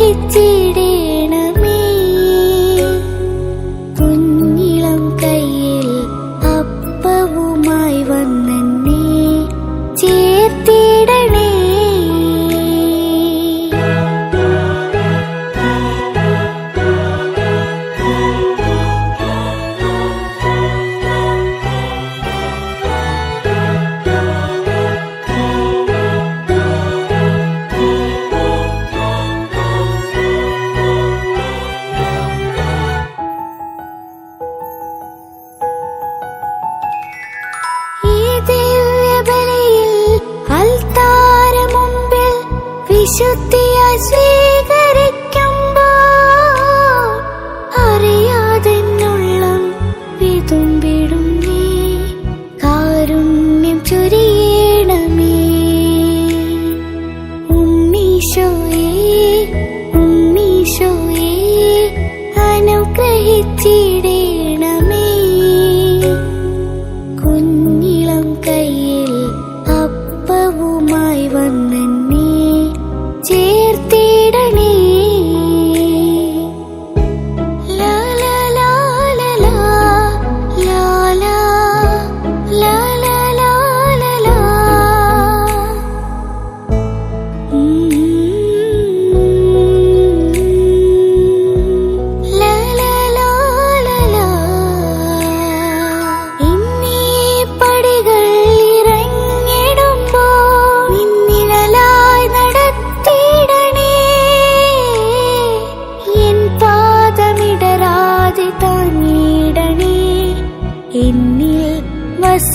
一起 വിശുദ്ധിയായി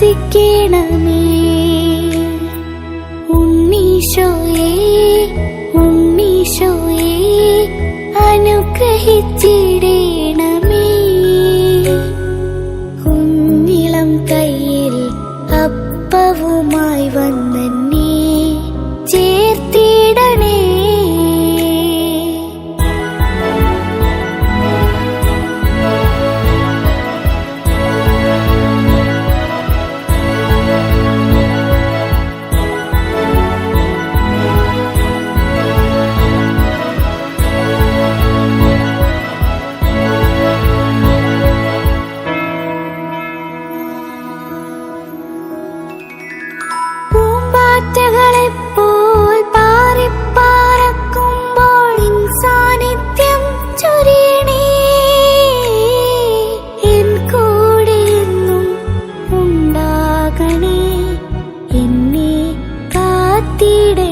വസിക്കണമേ ഉണ്ണീശോയേ ഉണ്ണീശോയേ അനുഗ്രഹിച്ചിടണമേ വീട്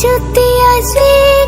সত্যি আজই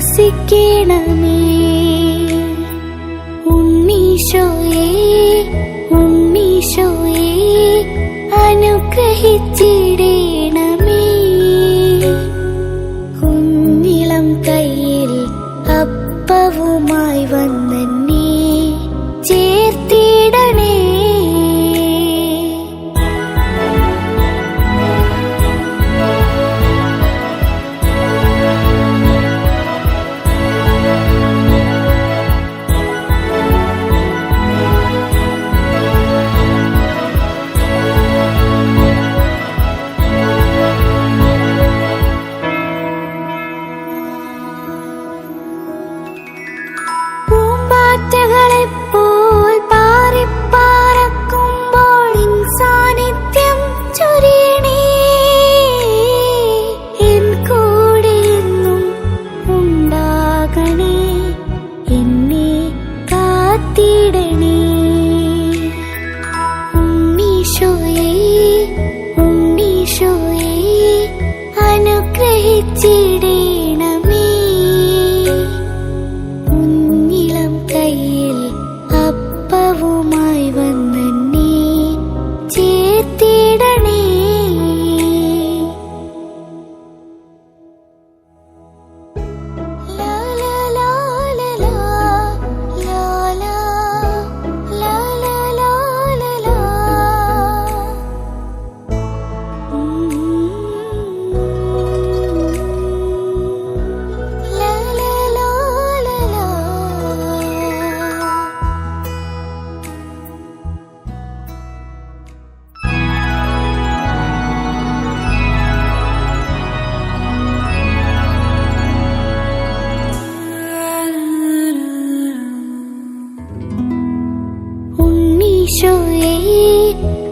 വസിക്കണമേ ഉണ്ണീശോയേ ഉണ്ണീശോ. は。